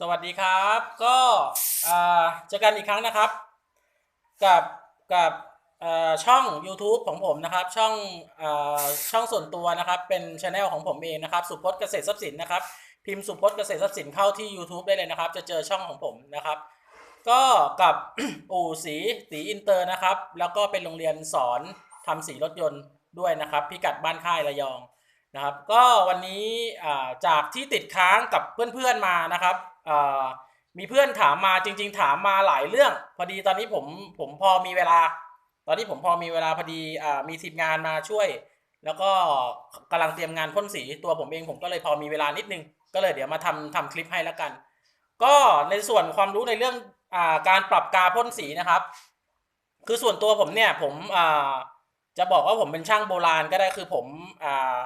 สวัสดีครับ ก็เจอกันอีกครั้งนะครับ กับกับช่อง YouTube ของผมนะครับ ช่องอช่องส่วนตัวนะครับ เป็นช anel ของผมเองนะครับ สุพจน์เกษตรทรัพย์สินนะครับ พิมพ์สุพจน์เกษตรทรัพย์สินเข้าที่ YouTube ได้เลยนะครับ จะเจอช่องของผมนะครับ ก็กับอู่สีสีอินเตอร์นะครับ แล้วก็เป็นโรงเรียนสอนทำสีรถยนต์ด้วยนะครับ พิกัดบ้านค่ายระยองนะครับ ก็วันนี้จากที่ติดค้างกับเพื่อนๆมานะครับ มีเพื่อนถามมาจริง ๆ ถามมาหลายเรื่อง พอดีตอนนี้ผมผมพอมีเวลา ตอนนี้ผมพอมีเวลาพอดีอมีทีมงานมาช่วย แล้วก็กำลังเตรียมงานพ่นสีตัวผมเองผมก็เลยพอมีเวลานิดนึง ก็เลยเดี๋ยวมาทำทำคลิปให้แล้วกัน ก็ในส่วนความรู้ในเรื่องอการปรับกาพ่นสีนะครับ คือส่วนตัวผมเนี่ยผมจะบอกว่าผมเป็นช่างโบราณก็ได้คือผมอ่า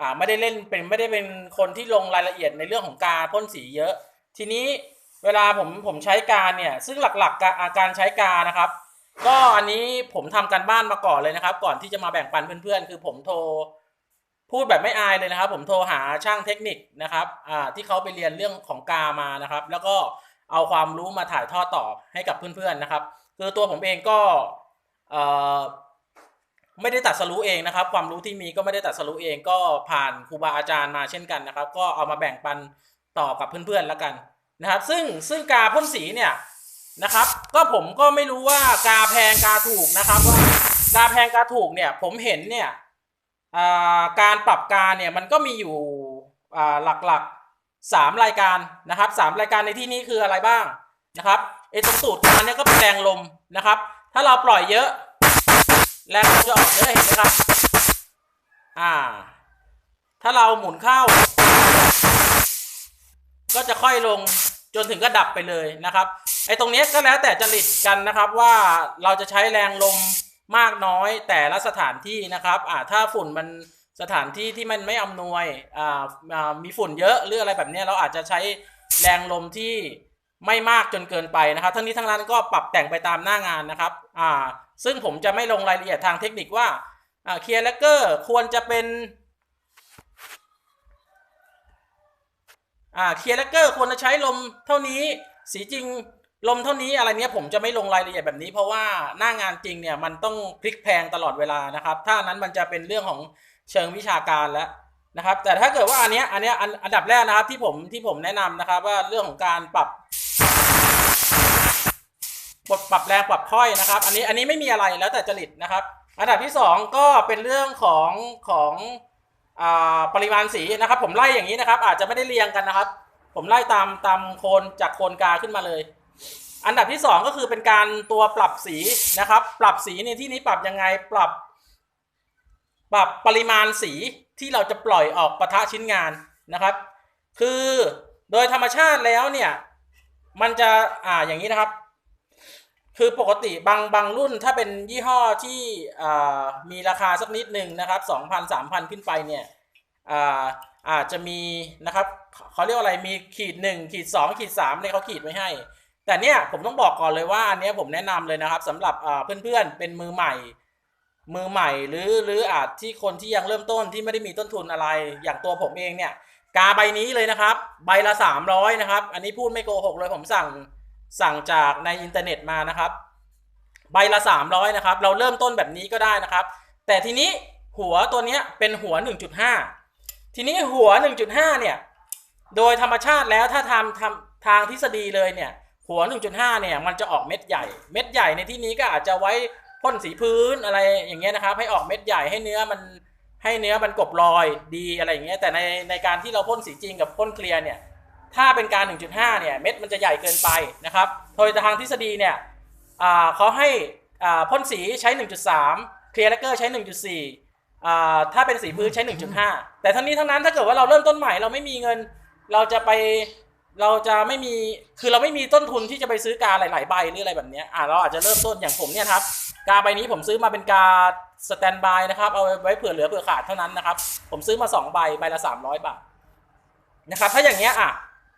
อ่าไม่ได้เล่นเป็นไม่ได้เป็นคนที่ลงรายละเอียดในเรื่องของการพ่นสีเยอะ ทีนี้เวลาผมผมใช้การเนี่ยซึ่งหลักๆการการใช้การนะครับ ก็อันนี้ผมทำการบ้านมาก่อนเลยนะครับ ก่อนที่จะมาแบ่งปันเพื่อนๆ คือผมโทรพูดแบบไม่อายเลยนะครับ ผมโทรหาช่างเทคนิคนะครับอ่าที่เขาไปเรียนเรื่องของกามานะครับ แล้วก็เอาความรู้มาถ่ายทอดต่อให้กับเพื่อนๆนะครับ คือตัวผมเองก็เอ่อไม่ได้ตัดสรู้เองนะครับ ความรู้ที่มีก็ไม่ได้ตัดสรู้เองก็ผ่านครูบาอาจารย์มาเช่นกันนะครับ ก็เอามาแบ่งปัน ต่อกับเพื่อนๆแล้วกันนะครับ ซึ่งซึ่งกาพ่นสีเนี่ยนะครับ ก็ผมก็ไม่รู้ว่ากาแพงกาถูกนะครับว่ากาแพงกาถูกเนี่ยผมเห็นเนี่ยการปรับกาเนี่ยมันก็มีอยู่หลักๆสามรายการนะครับสามรายการในที่นี้คืออะไรบ้างนะครับไอตรงตูดกาเนี่ยก็เป็นแรงลมนะครับ ถ้าเราปล่อยเยอะแรงลมจะออกเยอะเห็นไหมครับอ่า ถ้าเราหมุนเข้า ก็จะค่อยลงจนถึงก็ดับไปเลยนะครับไอ้ตรงนี้ก็แล้วแต่จริตกันนะครับว่าเราจะใช้แรงลมมากน้อยแต่ละสถานที่นะครับอ่าถ้าฝุ่นมันสถานที่ที่มันไม่อำนวยอ่ามีฝุ่นเยอะหรืออะไรแบบนี้เราอาจจะใช้แรงลมที่ไม่มากจนเกินไปนะครับ ทั้งนี้ทั้งนั้นก็ปรับแต่งไปตามหน้างานนะครับอ่าซึ่งผมจะไม่ลงรายละเอียดทางเทคนิคว่าอ่าเคลียร์แลกเกอร์ควรจะเป็น อ่าเคลียร์แลกเกอร์ควรจะใช้ลมเท่านี้ สีจริงลมเท่านี้อะไรเนี้ยผมจะไม่ลงรายละเอียดแบบนี้ เพราะว่าหน้างานจริงเนี่ยมันต้องพลิกแพลงตลอดเวลานะครับ ถ้านั้นมันจะเป็นเรื่องของเชิงวิชาการแล้วนะครับ แต่ถ้าเกิดว่าอันเนี้ยอันเนี้ยอันอันดับแรกนะครับที่ผมที่ผมแนะนำนะครับ ว่าเรื่องของการปรับปรับปรับแรงปรับค่อยนะครับ อันนี้อันนี้ไม่มีอะไรแล้วแต่จริตนะครับ อันดับที่สองก็เป็นเรื่องของของ ปริมาณสีนะครับ ผมไล่อย่างนี้นะครับ อาจจะไม่ได้เรียงกันนะครับ ผมไล่ตามตามโคนจากโคนกาขึ้นมาเลย อันดับที่สองก็คือเป็นการตัวปรับสีนะครับ ปรับสีในที่นี้ปรับยังไงปรับ ปรับปริมาณสีที่เราจะปล่อยออกประทะชิ้นงานนะครับ คือโดยธรรมชาติแล้วเนี่ย มันจะอ่าอย่างนี้นะครับ คือปกติบางบางรุ่นถ้าเป็นยี่ห้อที่มีราคาสักนิดหนึ่งนะครับสองพันสามพันขึ้นไปเนี่ยอาอาจจะมีนะครับเขาเรียกอะไรมีขีดหนึ่งขีดสองขีดสามเนี่ยเขาขีดไว้ให้ แต่เนี่ยผมต้องบอกก่อนเลยว่าอันนี้ผมแนะนำเลยนะครับสำหรับอ่าเพื่อนๆเป็นมือใหม่ มือใหม่หรือหรืออาจที่คนที่ยังเริ่มต้นที่ไม่ได้มีต้นทุนอะไร อย่างตัวผมเองเนี่ยกาใบนี้เลยนะครับ ใบละสามร้อยนะครับ อันนี้พูดไม่โกหกเลยผมสั่ง สั่งจากในอินเทอร์เน็ตมานะครับ ใบละสามร้อยนะครับ เราเริ่มต้นแบบนี้ก็ได้นะครับ แต่ทีนี้หัวตัวนี้เป็นหัว 1.5 ทีนี้หัว 1.5 เนี่ย โดยธรรมชาติแล้วถ้าทำทำทางทฤษฎีเลยเนี่ย หัว 1.5 เนี่ยมันจะออกเม็ดใหญ่ เม็ดใหญ่ในที่นี้ก็อาจจะไว้พ่นสีพื้นอะไรอย่างเงี้ยนะครับ ให้ออกเม็ดใหญ่ให้เนื้อมันให้เนื้อมันกบรอยดีอะไรอย่างเงี้ยแต่ในในการที่เราพ่นสีจริงกับพ่นเคลียร์เนี่ย ถ้าเป็นการ 1.5 เนี่ยเม็ดมันจะใหญ่เกินไปนะครับ โดยทางทฤษฎีเนี่ยเขาให้พ่นสีใช้ 1.3 เคลียร์แลเกอร์ใช้ 1.4 ถ้าเป็นสีพื้นใช้ 1.5 แต่ทั้งนี้ทั้งนั้นถ้าเกิดว่าเราเริ่มต้นใหม่เราไม่มีเงิน เราจะไปเราจะไม่มีคือเราไม่มีต้นทุนที่จะไปซื้อกาหลาย ๆ ใบหรืออะไรแบบนี้อ่าเราอาจจะเริ่มต้นอย่างผมเนี่ยครับกาใบนี้ผมซื้อมาเป็นกาสแตนบายนะครับ เอาไว้เผื่อเหลือเผื่อขาดเท่านั้นนะครับ ผมซื้อมา 2 ใบใบละ 300 บาทนะครับถ้าอย่างเงี้ยอะ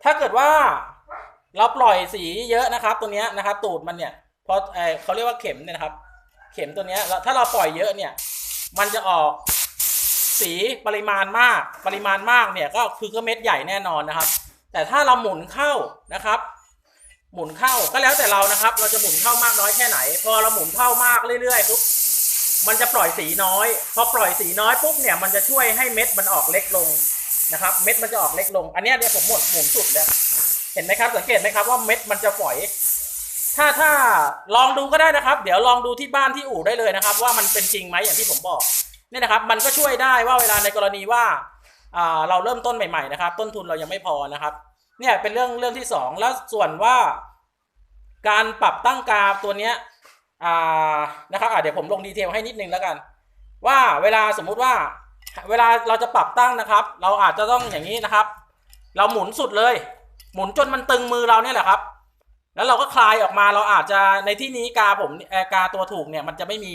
ถ้าเกิดว่าเราปล่อยสีเยอะนะครับ ตัวเนี้ยนะครับ ตูดมันเนี่ยพอเออเขาเรียกว่าเข็มเนี่ยนะครับ เข็มตัวเนี้ยถ้าเราปล่อยเยอะเนี่ย มันจะออกสีปริมาณมาก ปริมาณมากเนี่ยก็คือก็เม็ดใหญ่แน่นอนนะครับ แต่ถ้าเราหมุนเข้านะครับ หมุนเข้าก็แล้วแต่เรานะครับ เราจะหมุนเข้ามากน้อยแค่ไหน พอเราหมุนเข้ามากเรื่อยๆปุ๊บมันจะปล่อยสีน้อย พอปล่อยสีน้อยปุ๊บเนี่ยมันจะช่วยให้เม็ดมันออกเล็กลง นะครับ เม็ดมันจะออกเล็กลง อันนี้เนี่ยผมหมุนหมุนสุดแล้วเห็นไหมครับ สังเกตไหมครับว่าเม็ดมันจะฝอย ถ้าถ้าลองดูก็ได้นะครับ เดี๋ยวลองดูที่บ้านที่อู่ได้เลยนะครับ ว่ามันเป็นจริงไหมอย่างที่ผมบอกนี่นะครับ มันก็ช่วยได้ว่าเวลาในกรณีว่าเราเริ่มต้นใหม่ๆนะครับ ต้นทุนเรายังไม่พอนะครับ เนี่ยเป็นเรื่องเรื่องที่สองแล้วส่วนว่า การปรับตั้งกราฟตัวเนี้ยนะครับเดี๋ยวผมลงดีเทลให้นิดนึงแล้วกัน ว่าเวลาสมมุติว่า เวลาเราจะปรับตั้งนะครับ เราอาจจะต้องอย่างนี้นะครับ เราหมุนสุดเลย หมุนจนมันตึงมือเราเนี่ยแหละครับ แล้วเราก็คลายออกมาเราอาจจะในที่นี้กาผมกาตัวถูกเนี่ยมันจะไม่มี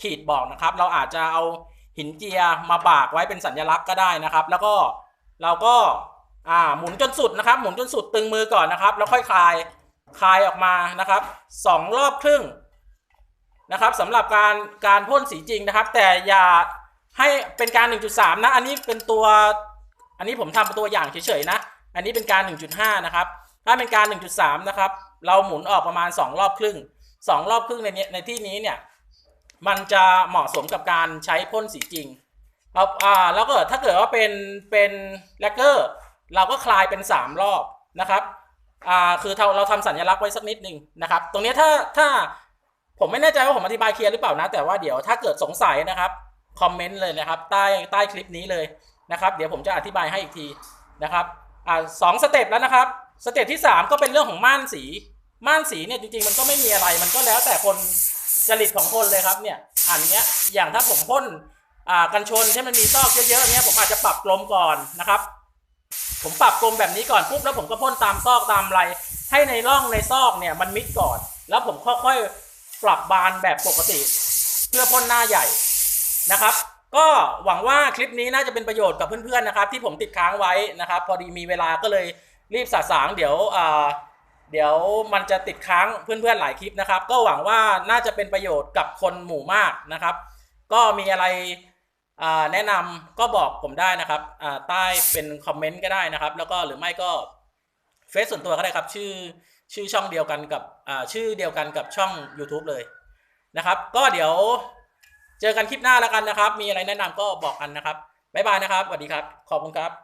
ขีดบอกนะครับ เราอาจจะเอาหินเจียมาบากไว้เป็นสัญลักษณ์ก็ได้นะครับ แล้วก็เราก็อ่าหมุนจนสุดนะครับ หมุนจนสุดตึงมือก่อนนะครับ แล้วค่อยคลายคลายออกมานะครับสองรอบครึ่งนะครับสำหรับการการพ่นสีจริงนะครับ แต่อย่า ให้เป็นการ 1.3 นะ อันนี้เป็นตัว อันนี้ผมทำเป็นตัวอย่างเฉยๆนะ อันนี้เป็นการ 1.5 นะครับ ถ้าเป็นการ 1.3 นะครับ เราหมุนออกประมาณ 2 รอบครึ่ง 2 รอบครึ่งในนี้ในที่นี้เนี่ย มันจะเหมาะสมกับการใช้พ่นสีจริงเอาอ่า แล้วก็ถ้าเกิดว่าเป็น เป็นแลกเกอร์ เราก็คลายเป็น 3 รอบนะครับ อ่า คือเราเราทำสัญลักษณ์ไว้สักนิดหนึ่งนะครับ ตรงนี้ถ้า ถ้า ผมไม่แน่ใจว่าผมอธิบายเคลียร์หรือเปล่านะ แต่ว่าเดี๋ยวถ้าเกิดสงสัยนะครับ คอมเมนต์เลยนะครับ ใต้ใต้คลิปนี้เลยนะครับ เดี๋ยวผมจะอธิบายให้อีกทีนะครับอ่าสองสเต็ปแล้วนะครับสเต็ปที่ 3 ก็เป็นเรื่องของม่านสี ม่านสีเนี่ยจริงๆ มันก็ไม่มีอะไร มันก็แล้วแต่คนจริตของคนเลยครับเนี่ยอันเนี้ยอย่างถ้าผมพ่นอ่ากันชนที่มันมีซอกเยอะๆเนี้ยผมอาจจะปรับกลมก่อนนะครับ ผมปรับกลมแบบนี้ก่อนปุ๊บแล้วผมก็พ่นตามซอกตามไรให้ในร่องในซอกเนี่ยมันมิดก่อน แล้วผมค่อยๆปรับบานแบบปกติ เพื่อพ่นหน้าใหญ่ นะครับ ก็หวังว่าคลิปนี้น่าจะเป็นประโยชน์กับเพื่อนๆนะครับ ที่ผมติดค้างไว้นะครับ พอดีมีเวลาก็เลยรีบสาสางเดี๋ยวเดี๋ยวมันจะติดค้างเพื่อนๆหลายคลิปนะครับ ก็หวังว่าน่าจะเป็นประโยชน์กับคนหมู่มากนะครับ ก็มีอะไรแนะนำก็บอกผมได้นะครับใต้เป็นคอมเมนต์ก็ได้นะครับ แล้วก็หรือไม่ก็เฟซส่วนตัวก็ได้ครับ ชื่อชื่อช่องเดียวกันกับชื่อเดียวกันกับช่อง YouTube เลยนะครับ ก็เดี๋ยว เจอกันคลิปหน้าแล้วกันนะครับ มีอะไรแนะนำก็บอกกันนะครับบ๊ายบายนะครับสวัสดีครับ ขอบคุณครับ